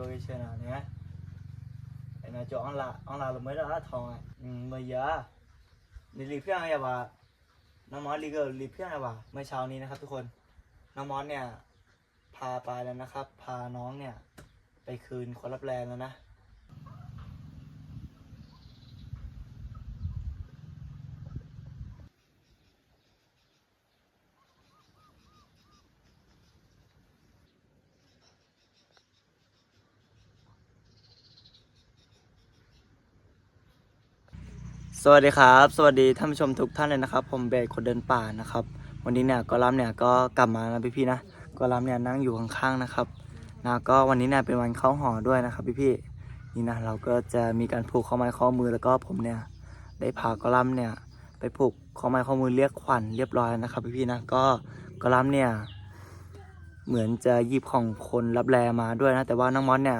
location nào nhé để là chọn là ông là mới đó thòng mười giờ นี่รีเพื่อนอย่าว่าน้องมอสรีเกิร์รีเพื่อนอย่าว่าเมื่อเช้านี้นะครับ ทุกคนน้องมอสเนี่ย พาไปแล้วนะครับ พาน้องเนี่ย ไปคืนคนรับแรงแล้วนะ สวัสดีครับ สวัสดีท่านผู้ชมทุกท่านเลยนะครับ ผมเบสคนเดินป่านะครับ วันนี้เนี่ยกอลัมเนี่ยก็กลับมานะพี่ๆนะกอลัมเนี่ยนั่งอยู่ข้างๆนะครับนะก็วันนี้เนี่ยเป็นวันเข้าหอด้วยนะครับพี่ๆนี่นะเราก็จะมีการผูกข้อไม้ข้อมือแล้วก็ผมเนี่ยได้พากอลัมเนี่ยไปผูกข้อไม้ข้อมือเรียกขวัญเรียบร้อยนะครับพี่ๆนะก็กอลัมเนี่ยเหมือนจะหยิบของคนรับแลมาด้วยนะแต่ว่าน้องมอสเนี่ย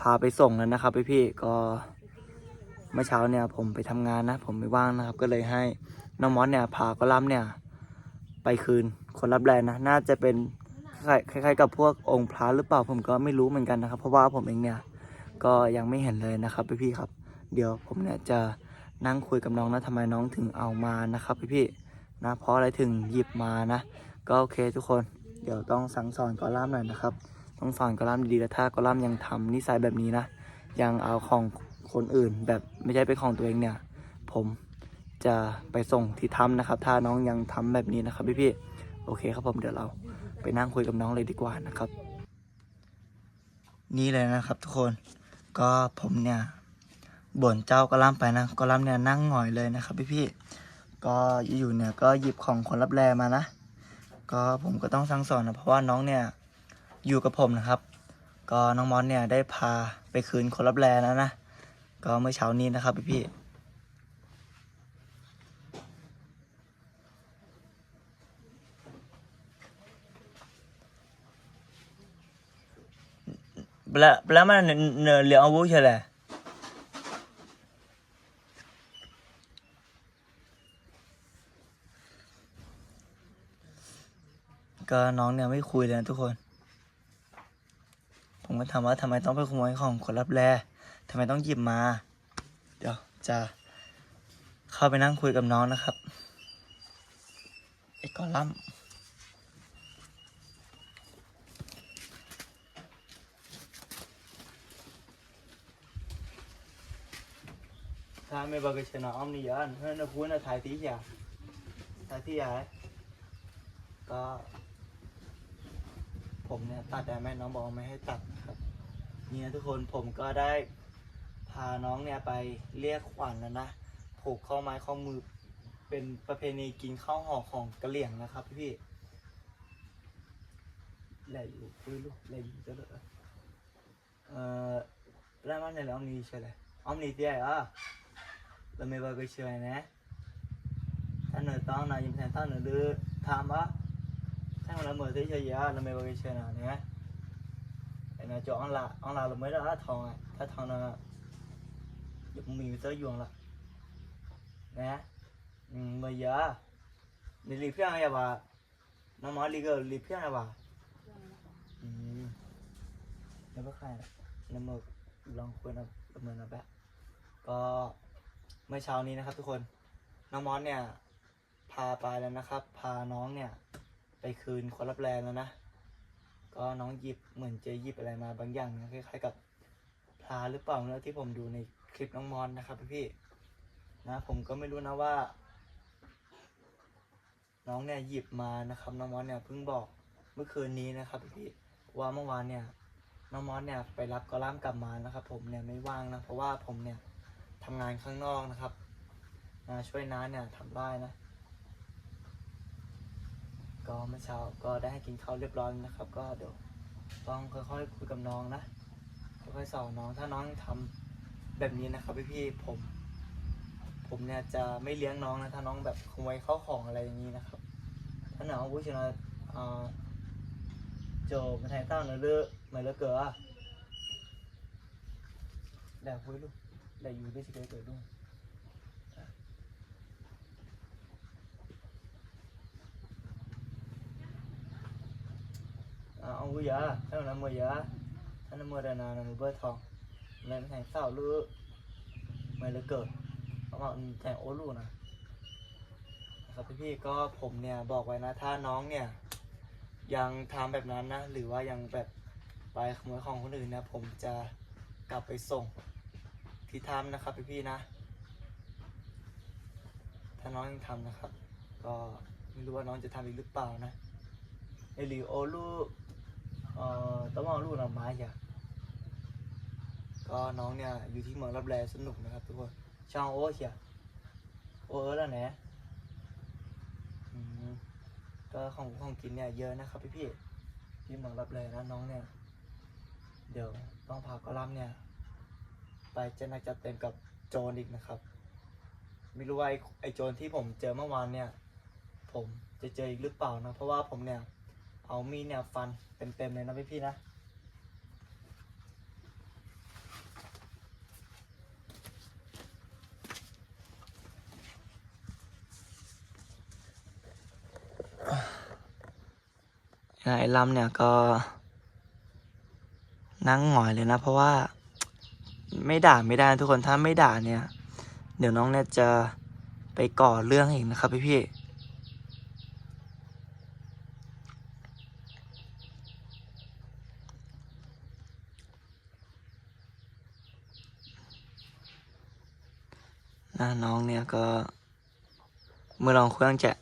พาไปส่งแล้วนะครับพี่ๆก็ เมื่อเช้าเนี่ยผมไปทำงานนะ ผมไม่ว่างนะครับ ก็เลยให้น้องมอสเนี่ยพากอลัมเนี่ย ไปคืนคนรับแรงนะ น่าจะเป็นคล้ายๆกับพวกองค์พระหรือเปล่าผมก็ไม่รู้เหมือนกันนะครับ เพราะว่าผมเองเนี่ยก็ยังไม่เห็นเลยนะครับพี่ๆครับ เดี๋ยวผมเนี่ยจะนั่งคุยกับน้องนะทำไมน้องถึงเอามานะครับพี่ๆนะเพราะอะไรถึงหยิบมานะ ก็โอเคทุกคนเดี๋ยวต้องสั่งสอนกอลัมหน่อยนะครับ ต้องสอนกอลัมดีๆแล้วถ้ากอลัมยังทำนิสัยแบบนี้นะ ยังเอาของ คนอื่น แบบไม่ใช่เป็นของตัวเองเนี่ย ผมจะไปส่งที่ถ้ำนะครับ ถ้าน้องยังทำแบบนี้นะครับพี่ๆโอเคครับผมเดี๋ยวเราไปนั่งคุยกับน้องเลยดีกว่านะครับ นี่เลยนะครับ ทุกคนก็ผมเนี่ยบ่นเจ้ากระล่ำไปนะกระล่ำเนี่ยนั่งหงอยเลยนะครับ พี่ๆก็อยู่ๆเนี่ยก็หยิบของคนรับแรมานะ ก็ผมก็ต้องสั่งสอนนะเพราะว่าน้องเนี่ยอยู่กับผมนะครับ ก็น้องมอสเนี่ยได้พาไปคืนคนรับแรแล้วนะ ก็เมื่อเช้านี้นะครับพี่พี่บลาบลามันเนเหลียวอาวุธใช่ไหมก็น้องเนี่ยไม่คุยเลยนะทุกคน ผมก็ถามว่าทำไมต้องไปขโมยของคนรับแร ทำไมต้องหยิบมา เดี๋ยวจะเข้าไปนั่งคุยกับน้องนะครับ ไอ้กอลัมถ้าไม่บอกก็ชนะอ้อมนี่ยันเฮ้ยนะพูดนะถ่ายที่อย่าถ่ายที่อย่าก็ ผมเนี่ยตัดได้ไหมน้องบอกไม่ให้ตัดนะครับ เนี่นะทุกคนผมก็ได้าน้องเนี่ยไปเรียกขวัญแล้วนะผูกข้อไม้ข้อมือเป็นประเพณีกินข้าวห่อของกะเหรี่ยงนะครับพี่แหล่อยู่คุยลูกแหล่อยู่จะเลยเอ่อแรกมันเนี่ยอมนี่ใช่เลยอมนี่ที่ไหนอะเราไม่บอกก็เชื่อนะถ้าเหนือต้องนะยังแทนถ้าเหนือดื้อถามว่าถ้าเราเหมือนที่เชียร์เราไม่บอกก็เชื่อนะเนี่ย để là cho ông là ông là mới đã thòng này ถ้างนะมีเตอร์ยวงละนะอืมมาเยอะนี่รีบเพื่อนอะถ้าน้องเนอะ ไรบ้าอืมแล้วก็ใครแล้วมาลองคุยนะประเมินนะแบบก็เมื่อเช้านี้นะครับ ทุกคนน้องมอสเนี่ย พาไปแล้วนะครับ พาน้องเนี่ย ไปคืนคนรับแรงแล้วนะก็น้องหยิบเหมือนจะหยิบอะไรมาบางอย่างนะคล้ายๆกับพลาหรือเปล่าเนอที่ผมดูใน ลิปน้องมอนนะครับพี่ๆนะผมก็ไม่รู้นะว่า น้องเนี่ยหยิบมานะครับ น้องมอนเนี่ยเพิ่งบอกเมื่อคืนนี้นะครับพี่ว่าเมื่อวานเนี่ย น้องมอนเนี่ยไปรับกอลัมกลับมานะครับ ผมเนี่ยไม่ว่างนะเพราะว่าผมเนี่ยทำงานข้างนอกนะครับนะช่วยน้าเนี่ยทำได้นะก็เมื่อเช้าก็ได้ให้กินข้าวเรียบร้อยนะครับ ก็เดี๋ยวต้องค่อยๆคุยกับน้องนะค่อยๆสอนน้องถ้าน้องทำ แบบนี้นะครับพี่ๆผม ผมเนี่ยจะไม่เลี้ยงน้องนะถ้าน้องแบบขโมยข้าวของอะไรอย่างนี้นะครับ ถ้าหนาวผู้ชนะอ่าโจมาแทงเต้าเนื้อเลือมาเลือเกลือแต่คุยลูกแต่อยู่ด้วยสิเกลือเกิดด้วย à, ông bây giờ em làm bây giờ อันนั้นมือดานานะมือเบอร์ทอง เลยแทงเศร้าหรือไม่เลยเกิดเพราะว่ามันแทงโอลูนะครับพี่ๆก็ผมเนี่ยบอกไว้นะถ้าน้องเนี่ย ยังทำแบบนั้นนะ หรือว่ายังแบบไปขโมยของคนอื่นนะ ผมจะกลับไปส่งที่ทำนะครับพี่ๆนะ ถ้าน้องยังทำนะครับ ก็ไม่รู้ว่าน้องจะทำอีกหรือเปล่านะไอหรือโอลูเอ่อต้องเอาลูกเราไม้อย่า ก็น้องเนี่ยอยู่ที่เมืองรับแลสนุกนะครับทุกคนช่างโอ้เชียโอ้เออแล้วนะอืมก็ของของกินเนี่ยเยอะนะครับพี่พี่ที่เมืองรับแลนะน้องเนี่ย เดี๋ยวต้องพากอลัมเนี่ย ไปจะนักจัดเต็มกับโจรอีกนะครับไม่รู้ว่าไอ้ไอโจรที่ผมเจอเมื่อวานเนี่ย ผมจะเจออีกหรือเปล่านะเพราะว่าผมเนี่ยเอามีดเนี่ยฟันเต็มๆเลยนะพี่ๆนะ ไอ้ลำเนี่ยก็นั่งหงอยเลยนะ เพราะว่าไม่ด่าไม่ได้ทุกคนถ้าไม่ด่าเนี่ย เดี๋ยวน้องเนี่ยจะไปก่อเรื่องอีกนะครับพี่พี่ๆนะน้องเนี่ยก็เมื่อลองคุยตั้งจะ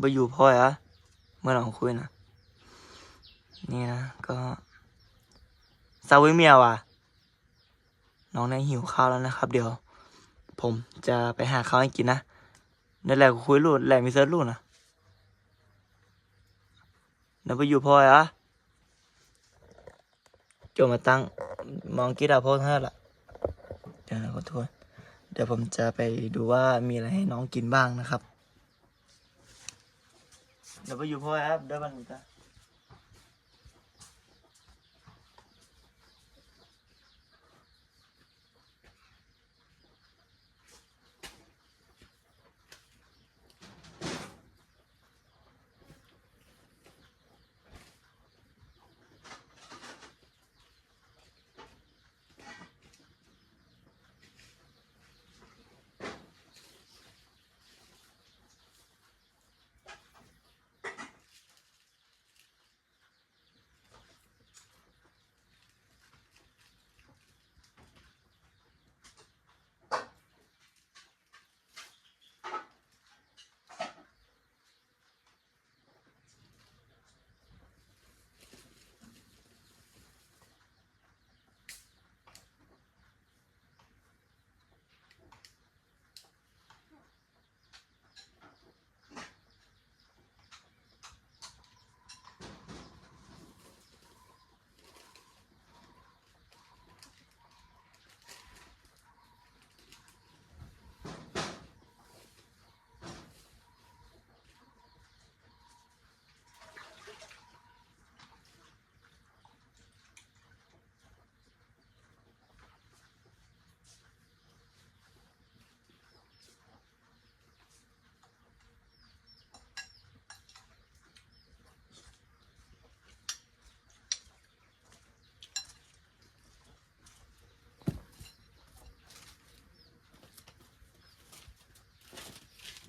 ไปอยู่พ่อยอะ มื่อลองคุยนะนี่นะก็ซาวิเมียว่ะ น้องเนี่ยหิวข้าวแล้วนะครับ เดี๋ยว ผมจะไปหาข้าวให้กินนะนั่นแหละคุยรูดแหละมีเซิร์รูดนะนั่นไปอยู่พอยอะจมาตั้งมองกีดาโพสให้ละเดี๋ยวนะขอโทษเดี๋ยวผมจะไปดูว่ามีอะไรให้น้องกินบ้างนะครับ เดี๋ยวไปอยู่พ่อครับเดี๋ยวบันทึก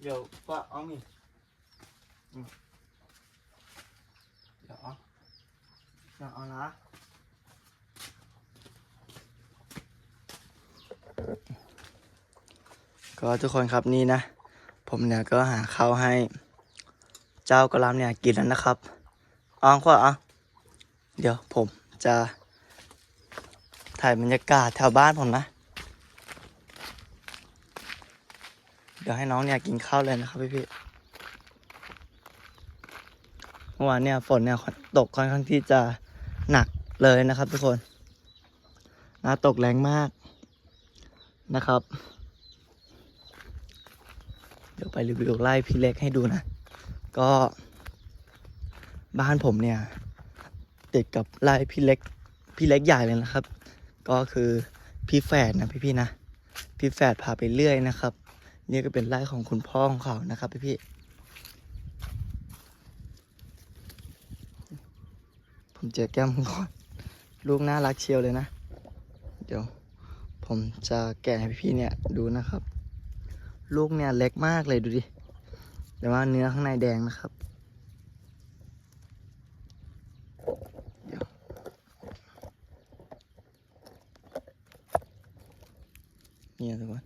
เดี๋ยวว่าเอามีเดี๋ยวเอาเดี๋ยวเอานะก็ทุกคนครับนี่นะ ผมเนี่ยก็หาข้าวให้เจ้ากระลำเนี่ยกินแล้วนะครับอ้องขวาอะเดี๋ยวผมจะถ่ายบรรยากาศแถวบ้านผมนะ ดี๋ยวให้น้องเนี่ยกินข้าวเลยนะครับพี่พี่เมื่อวานเนี่ยฝนเนี่ยตกค่อนข้างที่จะหนักเลยนะครับทุกคนนะตกแรงมากนะครับ เดี๋ยวไปรีวิวไล่พี่เล็กให้ดูนะ ก็บ้านผมเนี่ยติดกับไล่พี่เล็กพี่เล็กใหญ่เลยนะครับ ก็คือพี่แฝดนะพี่ๆนะ พี่แฝดพาไปเรื่อยนะครับ นี่ก็เป็นไร่ของคุณพ่อของเขานะครับพี่พี่ผมเจอแก้มมังกรลูกน่ารักเชียวเลยนะ เดี๋ยว ผมจะแกะให้พี่ๆเนี่ยดูนะครับ ลูกเนี่ยเล็กมากเลยดูดิ แต่ว่าเนื้อข้างในแดงนะครับ เดี๋ยว เนี่ยทุกคน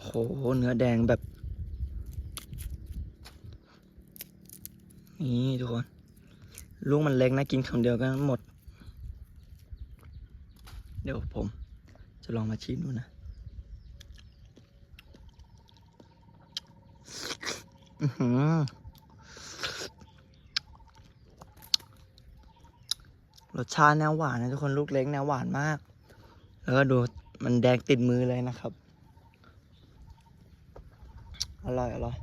โห เนื้ อแดงแบบ นี่ทุกคน ลูกมันเล็กนะกินคำเดียวก็หมด เดี๋ยวผมจะลองมาชิมดูนะรสชาติแนวหวานนะทุกคนลูกเล็กแนวหวานมาก แล้วก็ดูมันแดงติดมือเลยนะครับ อร่อยอร่อย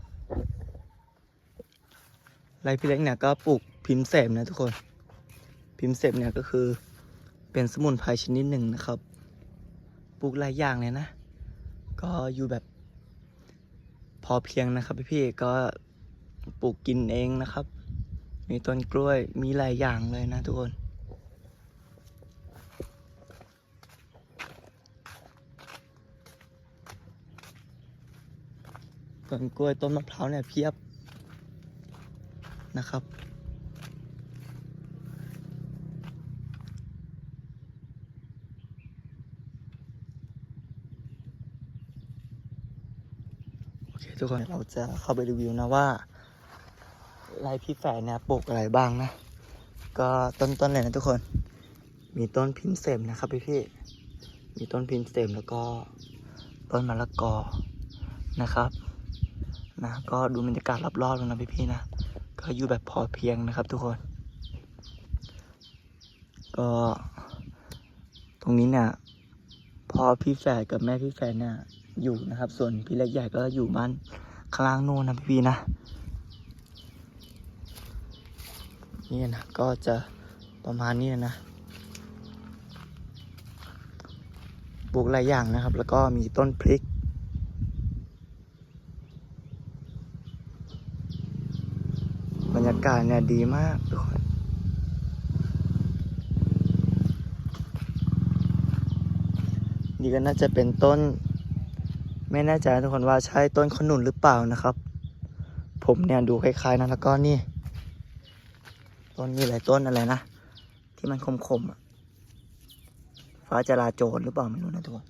ไรพี่เล็กเนี่ยก็ปลูกพิมพ์เสมนะทุกคน พิมพ์เสมเนี่ยก็คือเป็นสมุนไพรชนิดหนึ่งนะครับ ปลูกหลายอย่างเลยนะ ก็อยู่แบบพอเพียงนะครับพี่ๆก็ปลูกกินเองนะครับ มีต้นกล้วยมีหลายอย่างเลยนะทุกคน ต้นกล้วยต้นมะพร้าวเนี่ยเพียบนะครับ โอเคทุกคนเราจะเข้าไปรีวิวนะว่าไรพี่แฝดเนี่ยปลูกอะไรบ้างนะ ก็ต้นๆเลยนะทุกคน มีต้นพิมเสมนะครับพี่พี่มีต้นพิมเสมแล้วก็ต้นมะละกอนะครับ นะก็ดูบรรยากาศรอบๆแล้วนะพี่ๆนะ ก็อยู่แบบพอเพียงนะครับทุกคน ก็ ตรงนี้เนี่ยพ่อพี่แฝดกับแม่พี่แฝดเนี่ยอยู่นะครับ ส่วนพี่เล็กใหญ่ก็อยู่บ้านข้างล่างโน่นนะพี่ๆนะนี่นะก็จะประมาณนี้นะปลูกหลายอย่างนะครับ แล้วก็มีต้นพริก บรรยากาศเนี่ยดีมากทุกคนนี่ก็น่าจะเป็นต้น ไม่แน่ใจทุกคนว่าใช่ต้นขนุนหรือเปล่านะครับ ผมเนี่ยดูคล้ายๆนะแล้วก็นี่ ต้นนี่อะไรต้นอะไรนะ ที่มันคมๆอะฟ้าจราโจรหรือเปล่าไม่รู้นะทุกคน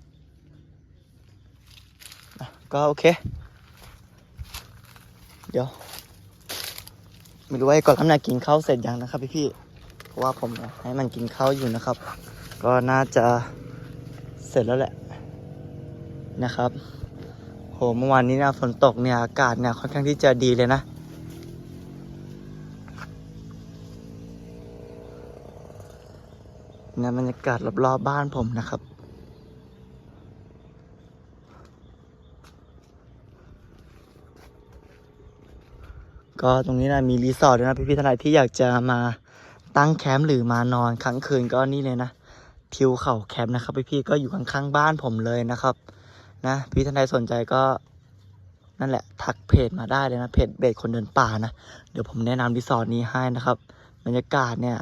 ก็โอเค เดี๋ยว ไม่รู้ว่าไอ้ก่อนทำนากินข้าวเสร็จยังนะครับพี่พี่เพราะว่าผมให้มันกินข้าวอยู่นะครับ ก็น่าจะเสร็จแล้วแหละนะครับโหเมื่อวานนี้นะฝนตกเนี่ยอากาศเนี่ยค่อนข้างที่จะดีเลยนะเนี่ยบรรยากาศรอบๆบบ้านผมนะครับ ก็ตรงนี้นะมีรีสอร์ทด้วยนะพี่พี่ๆทนายที่อยากจะมาตั้งแคมป์หรือมานอนค้างคืนก็นี่เลยนะทิวเขาแคมป์นะครับพี่พี่ก็อยู่ข้างๆบ้านผมเลยนะครับ นะพี่ทนายสนใจก็นั่นแหละทักเพจมาได้เลยนะเพจเบสคนเดินป่านะเดี๋ยวผมแนะนำรีสอร์ทนี้ให้นะครับบรรยากาศเนี่ย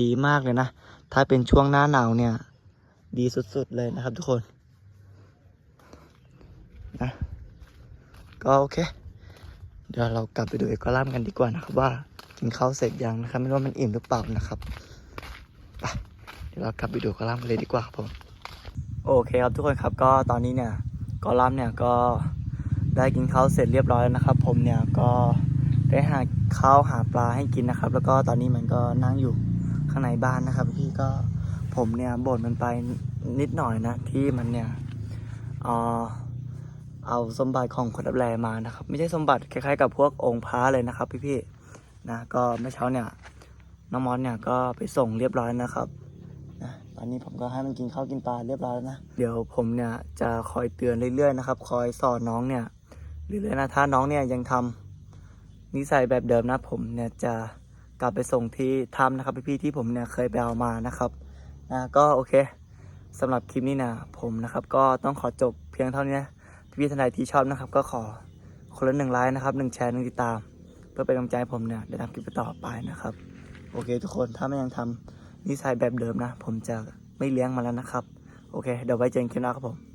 ดีมากเลยนะ ถ้าเป็นช่วงหน้าหนาวเนี่ย ดีสุดๆเลยนะครับทุกคนนะก็โอเค เดี๋ยวเรากลับไปดูเอกลัมกันดีกว่านะครับ ว่ากินข้าวเสร็จยังนะครับ ไม่รู้ว่ามันอิ่มหรือเปล่านะครับไปเดี๋ยวเรากลับไปดูเอกลัมกันเลยดีกว่าครับผมโอเคครับทุกคนครับก็ตอนนี้เนี่ยกอลัมเนี่ยก็ได้กินข้าวเสร็จเรียบร้อยแล้วนะครับ ผมเนี่ยก็ได้หาข้าวหาปลาให้กินนะครับ แล้วก็ตอนนี้มันก็นั่งอยู่ข้างในบ้านนะครับ พี่ก็ผมเนี่ยบ่นมันไปนิดหน่อยนะที่มันเนี่ยอ่อ เอาสมบัติของคนรับแลมานะครับ ไม่ใช่สมบัติคล้ายๆกับพวกองค์พระเลยนะครับ พี่ๆนะก็เมื่อเช้าเนี่ยน้องมอสเนี่ยก็ไปส่งเรียบร้อยนะครับนะตอนนี้ผมก็ให้มันกินข้าวกินปลาเรียบร้อยแล้วนะเดี๋ยวผมเนี่ยจะคอยเตือนเรื่อยๆนะครับ คอยสอนน้องเนี่ยเรื่อยๆนะถ้าน้องเนี่ยยังทำนิสัยแบบเดิมนะผมเนี่ยจะกลับไปส่งที่ถ้ำนะครับพี่ๆที่ผมเนี่ยเคยไปเอามานะครับนะก็โอเคสำหรับคลิปนี้นะผมนะครับ ก็ต้องขอจบเพียงเท่านี้นะ พี่ทนายที่ชอบนะครับ ก็ขอคนละหนึ่งไลค์นะครับหนึ่งแชร์หนึ่งติดตาม เพื่อเป็นกำลังใจผมเนี่ยได้ทำคลิปต่อไปนะครับ โอเคทุกคนถ้าไม่ยังทำนิสัยแบบเดิมนะ ผมจะไม่เลี้ยงมันแล้วนะครับ โอเค เดี๋ยวไว้เจอกันคลิปหน้าครับผม